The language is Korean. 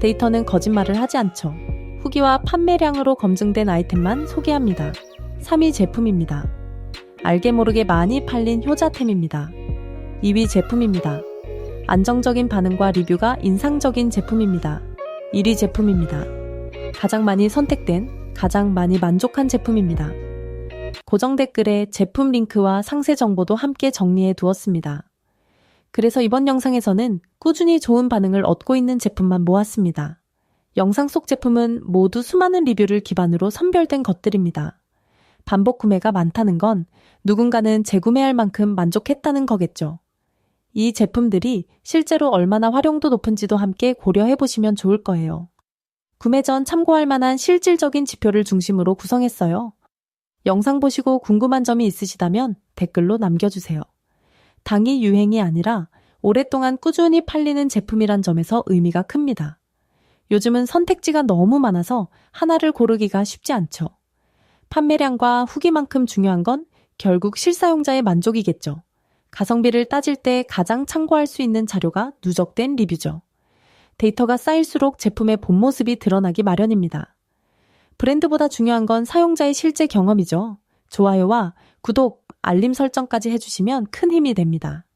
데이터는 거짓말을 하지 않죠. 후기와 판매량으로 검증된 아이템만 소개합니다. 3위 제품입니다. 알게 모르게 많이 팔린 효자템입니다. 2위 제품입니다. 안정적인 반응과 리뷰가 인상적인 제품입니다. 1위 제품입니다. 가장 많이 선택된, 가장 많이 만족한 제품입니다. 고정 댓글에 제품 링크와 상세 정보도 함께 정리해 두었습니다. 그래서 이번 영상에서는 꾸준히 좋은 반응을 얻고 있는 제품만 모았습니다. 영상 속 제품은 모두 수많은 리뷰를 기반으로 선별된 것들입니다. 반복 구매가 많다는 건 누군가는 재구매할 만큼 만족했다는 거겠죠. 이 제품들이 실제로 얼마나 활용도 높은지도 함께 고려해 보시면 좋을 거예요. 구매 전 참고할 만한 실질적인 지표를 중심으로 구성했어요. 영상 보시고 궁금한 점이 있으시다면 댓글로 남겨주세요. 당이 유행이 아니라 오랫동안 꾸준히 팔리는 제품이란 점에서 의미가 큽니다. 요즘은 선택지가 너무 많아서 하나를 고르기가 쉽지 않죠. 판매량과 후기만큼 중요한 건 결국 실사용자의 만족이겠죠. 가성비를 따질 때 가장 참고할 수 있는 자료가 누적된 리뷰죠. 데이터가 쌓일수록 제품의 본 모습이 드러나기 마련입니다. 브랜드보다 중요한 건 사용자의 실제 경험이죠. 좋아요와 구독, 알림 설정까지 해주시면 큰 힘이 됩니다.